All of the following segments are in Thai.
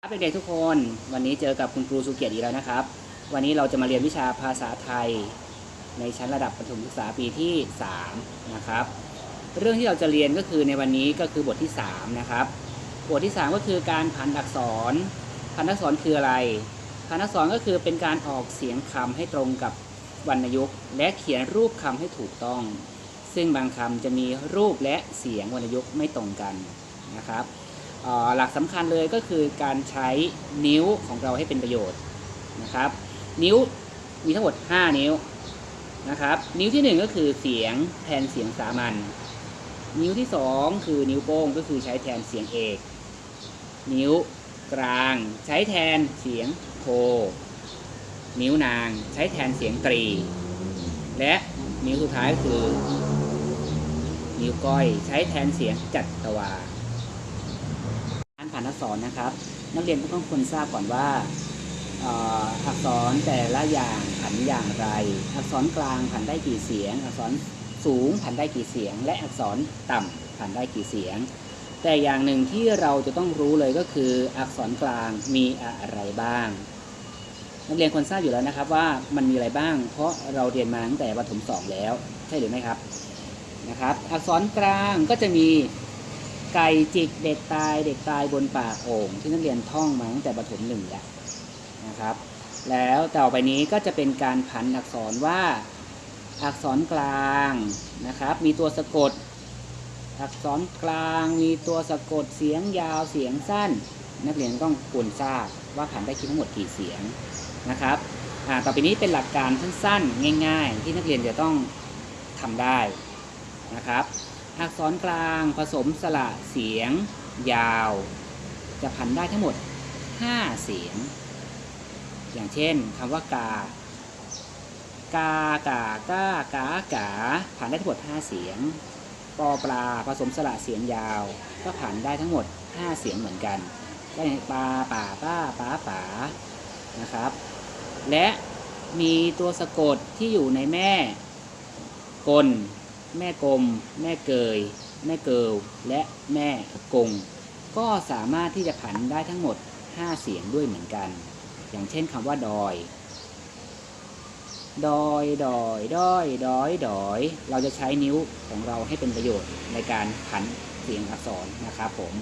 ครับเด็กๆทุกคนวันนี้เจอกับคุณครูสุเกียรติอีกแล้วนะครับ วันนี้เราจะมาเรียนวิชาภาษาไทย ในชั้นระดับประถมศึกษาปีที่3นะครับเรื่องที่เราจะเรียนก็คือในวันนี้ก็คือบทที่3นะครับบทที่ 3 ก็คือการพันอักษร พันอักษรคืออะไร พันอักษรก็คือเป็นการออกเสียงคำให้ตรงกับวรรณยุกต์ และเขียนรูปคำให้ถูกต้อง ซึ่งบางคำจะมีรูปและเสียงวรรณยุกต์ไม่ตรงกันนะครับ หลักสำคัญเลยก็คือการใช้นิ้วของเราให้เป็นประโยชน์นะครับ นิ้วมีทั้งหมด 5 นิ้วนะครับ นิ้วทีหนึ่1 ก็คือเสียงแทนเสียงสามัญนิ้วที่ 2 คือนิ้วโป้งก็คือใช้แทนเสียงเอก นิ้วกลางใช้แทนเสียงโท นิ้วนางใช้แทนเสียงตรี และนิ้วสุดท้ายก็คือ นิ้วก้อยใช้แทนเสียงจัตวา การผ่านอักษรนะครับ นักเรียนต้องควรทราบก่อนว่าอักษรแต่ละอย่างผันอย่างไร อักษรกลางผันได้กี่เสียง อักษรสูงผันได้กี่เสียง และอักษรต่ำผันได้กี่เสียง แต่อย่างหนึ่งที่เราจะต้องรู้เลยก็คือ อักษรกลางมีอะไรบ้าง นักเรียนควรทราบอยู่แล้วนะครับว่ามันมีอะไรบ้าง เพราะเราเรียนมาตั้งแต่ประถมสองแล้ว ใช่หรือไม่ครับนะครับ อักษรกลางก็จะมี ไก่จิกเด็กตายเด็กตายบนปากโอ่งที่นักเรียนท่องมาตั้งแต่ประถมหนึ่งแล้วนะครับ แล้วต่อไปนี้ก็จะเป็นการผันอักษรว่าอักษรกลางนะครับ มีตัวสะกด อักษรกลางมีตัวสะกดเสียงยาวเสียงสั้น นักเรียนต้องควรทราบว่าผันได้คิดทั้งหมดกี่เสียงนะครับต่อไปนี้เป็นหลักการสั้นๆ ง่าย ๆ ที่นักเรียนจะต้องทำได้นะครับ อักษรกลางผสมสระเสียง ยาว จะพันได้ทั้งหมด 5 เสียง อย่างเช่นคำว่ากา กากากากากาผ่านได้ทั้งหมด 5 เสียงปอปลาผสมสระเสียงยาว ก็ผ่านได้ทั้งหมด 5 เสียงเหมือนกันก็อย่างปลาป่าป้าป้าป๋านะครับ และมีตัวสะกดที่อยู่ในแม่กล แม่กลม แม่เกย แม่เกิลและแม่กง ก็สามารถที่จะผันได้ทั้งหมด 5 เสียงด้วยเหมือนกัน อย่างเช่นคำว่าดอยดอยดอยดอยดอยดอย เราจะใช้นิ้วของเราให้เป็นประโยชน์ในการผันเสียงอักษรนะครับผม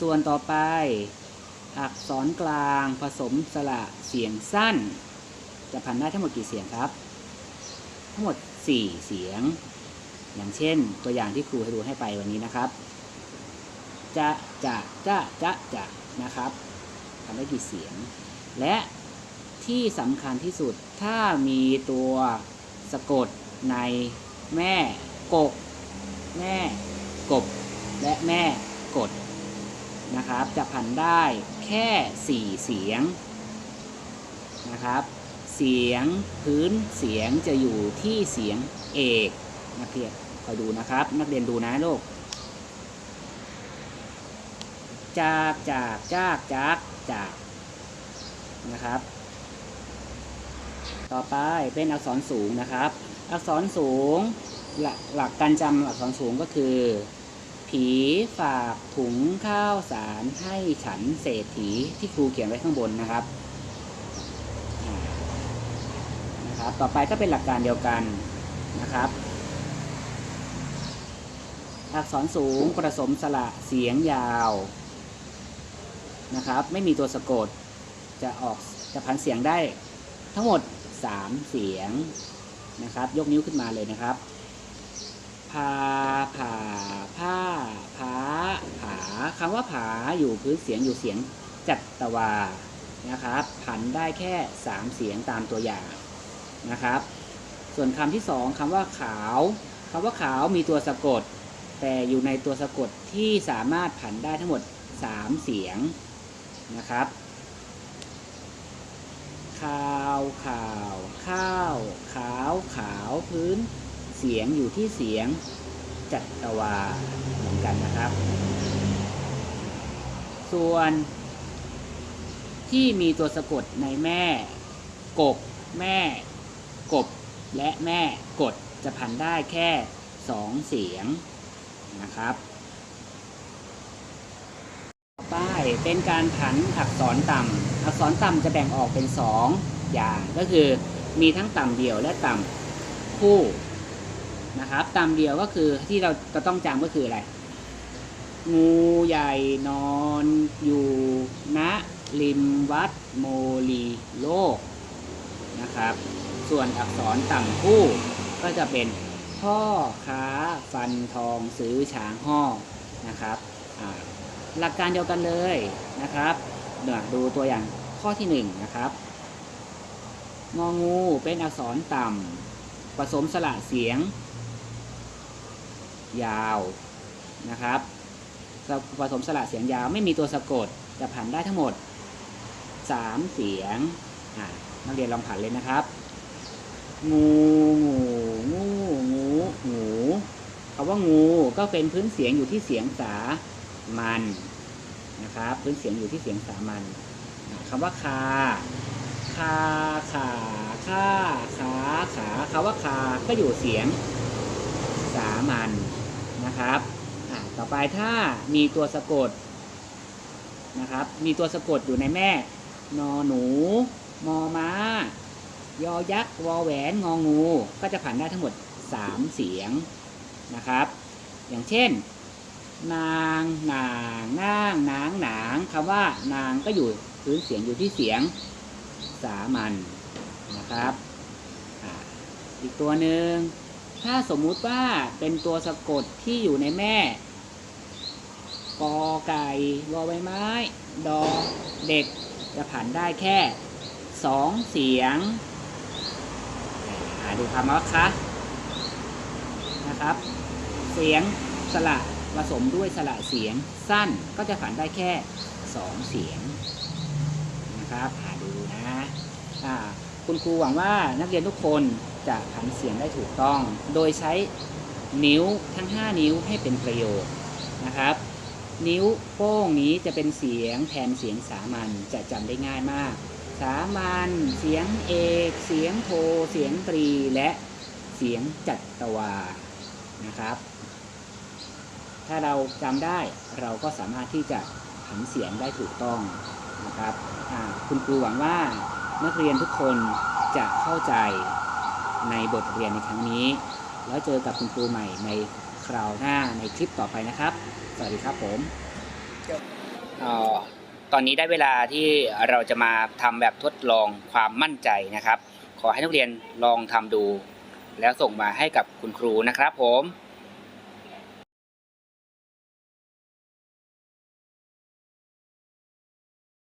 ส่วนต่อไป อักษรกลางผสมสระเสียงสั้น จะผันได้ทั้งหมดกี่เสียงครับ ทั้งหมด 4 เสียง อย่างเช่นตัวอย่างที่ครูให้ดูให้ไปวันนี้นะครับ จะจะจะจะจะนะครับทำได้กี่เสียง และที่สำคัญที่สุดถ้ามีตัวสะกดในแม่กก แม่กบ และแม่กดนะครับ จะผันได้แค่ 4 เสียงนะครับ เสียงพื้นเสียงจะอยู่ที่เสียงเอกนักเรียนคอยดูนะครับ นักเรียนดูนะลูกจากจากจากจากจากนะครับ ต่อไปเป็นอักษรสูงนะครับ อักษรสูงหลักหลักการจำอักษรสูงก็คือ ผีฝากถุงข้าวสารให้ฉันเศรษฐีที่ครูเขียนไว้ข้างบนนะครับ นะครับ ต่อไปก็เป็นหลักการเดียวกันนะครับ อักษรสูงผสมสระเสียงยาวนะครับ ไม่มีตัวสะกดจะออกจะพันเสียงได้ทั้งหมด 3 เสียงนะครับ ยกนิ้วขึ้นมาเลยนะครับพาผาผ้าผาผาคำว่าผาอยู่พื้นเสียงอยู่เสียงจัตวานะครับ ผันได้แค่ 3 เสียงตามตัวอย่าง นะครับ ส่วนคำที่สองคำว่าขาวคำว่าขาวมีตัวสะกด แต่อยู่ในตัวสะกดที่สามารถผันได้ทั้งหมด 3 เสียงนะครับข่าวข่าว ข้าว ขาวขาวพื้น เสียงอยู่ที่เสียงจัตวาเหมือนกันนะครับ ส่วน ที่มีตัวสะกดในแม่ กบ แม่ กบและแม่กดจะพันได้แค่ 2 เสียงนะครับไปเป็นการผันอักษรต่ำอักษรต่ำจะแบ่งออกเป็นสองอย่างก็คือมีทั้งต่ำเดี่ยวและต่ำคู่นะครับต่ำเดี่ยวก็คือที่เราจะต้องจำก็คืออะไร งูใหญ่นอนอยู่ณริมวัดโมลีโลกนะครับ ส่วนอักษรต่ำคู่ก็จะเป็นพ่อค้าฟันทองซื้อช้างห่อนะครับหลักการเดียวกันเลยนะครับเดี๋ยวดูตัวอย่างข้อที่หนึ่งนะครับงองูเป็นอักษรต่ำผสมสระเสียง ยาวนะครับผสมสระเสียงยาวไม่มีตัวสะกดจะผันได้ทั้งหมด 3 เสียงนักเรียนลองผันเลยนะครับ งูงูงูงูงูคำว่างูก็เป็นพื้นเสียงอยู่ที่เสียงสามันนะครับพื้นเสียงอยู่ที่เสียงสามัญคำว่าคาคาขาคาขาขาคำว่าคาก็อยู่เสียงสามัญนะครับต่อไปถ้ามีตัวสะกดนะครับ มีตัวสะกดอยู่ในแม่ นอหนู มอม้า ยอยักษ์วอแหวนงองู ก็จะผันได้ทั้งหมด 3 เสียงนะครับ อย่างเช่น นางนางนางนางนางคำว่านางก็อยู่พื้นเสียงอยู่ที่เสียงสามัญนะครับออีกตัวหนึ่งถ้าสมมุติว่าเป็นตัวสะกดที่อยู่ในแม่กอไก่วอใบไม้ ดอเด็กจะผันได้แค่สองเสียง ดูคำว่าคะนะครับ เสียงสระผสมด้วยสระเสียงสั้นก็จะผันได้แค่สองเสียงนะครับอ่าดูนะอ่าคุณครูหวังว่านักเรียนทุกคนจะผันเสียงได้ถูกต้อง โดยใช้นิ้วทั้ง 5 นิ้วให้เป็นประโยชน์นะครับ นิ้วโป้งนี้จะเป็นเสียงแทนเสียงสามัญจะจำได้ง่ายมาก สามัญเสียงเอก เสียงโท เสียงตรี และเสียงจัตวา นะครับ ถ้าเราจำได้เราก็สามารถที่จะผันเสียงได้ถูกต้องนะครับคุณครูหวังว่านักเรียนทุกคนจะเข้าใจในบทเรียนในครั้งนี้ แล้วเจอกับคุณครูใหม่ในคราวหน้าในคลิปต่อไปนะครับ สวัสดีครับผมออ ตอนนี้ได้เวลาที่เราจะมาทำแบบทดลองความมั่นใจนะครับ ขอให้นักเรียนลองทำดู แล้วส่งมาให้กับคุณครูนะครับผม